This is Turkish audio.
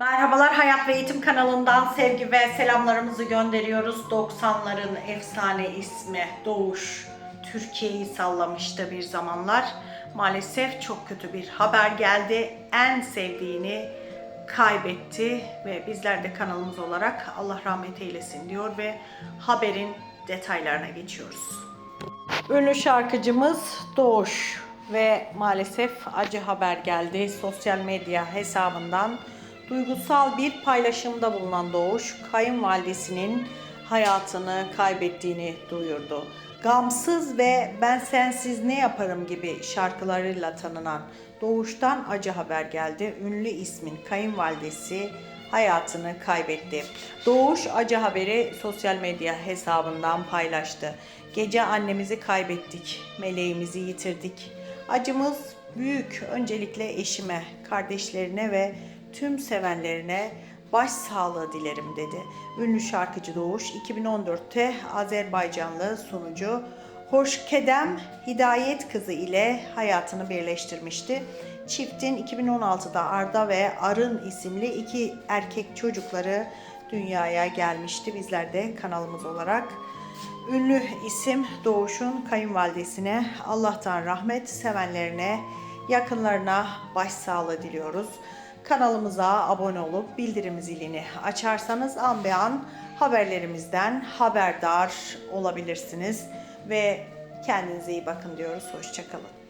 Merhabalar Hayat ve Eğitim kanalından sevgi ve selamlarımızı gönderiyoruz. 90'ların efsane ismi Doğuş Türkiye'yi sallamıştı bir zamanlar. Maalesef çok kötü bir haber geldi. En sevdiğini kaybetti ve bizler de kanalımız olarak Allah rahmet eylesin diyor ve haberin detaylarına geçiyoruz. Ünlü şarkıcımız Doğuş ve maalesef acı haber geldi. Sosyal medya hesabından duygusal bir paylaşımda bulunan Doğuş, kayınvalidesinin hayatını kaybettiğini duyurdu. Gamsız ve ben sensiz ne yaparım gibi şarkılarıyla tanınan Doğuş'tan acı haber geldi. Ünlü ismin kayınvalidesi hayatını kaybetti. Doğuş acı haberi sosyal medya hesabından paylaştı. Gece annemizi kaybettik, meleğimizi yitirdik. Acımız büyük. Öncelikle eşime, kardeşlerine ve tüm sevenlerine başsağlığı dilerim dedi. Ünlü şarkıcı Doğuş 2014'te Azerbaycanlı sunucu Hoş Kedem Hidayet kızı ile hayatını birleştirmişti. Çiftin 2016'da Arda ve Arın isimli iki erkek çocukları dünyaya gelmişti. Bizler de kanalımız olarak ünlü isim Doğuş'un kayınvalidesine Allah'tan rahmet, sevenlerine, yakınlarına başsağlığı diliyoruz. Kanalımıza abone olup bildirim zilini açarsanız an be an haberlerimizden haberdar olabilirsiniz ve kendinize iyi bakın diyoruz. Hoşçakalın.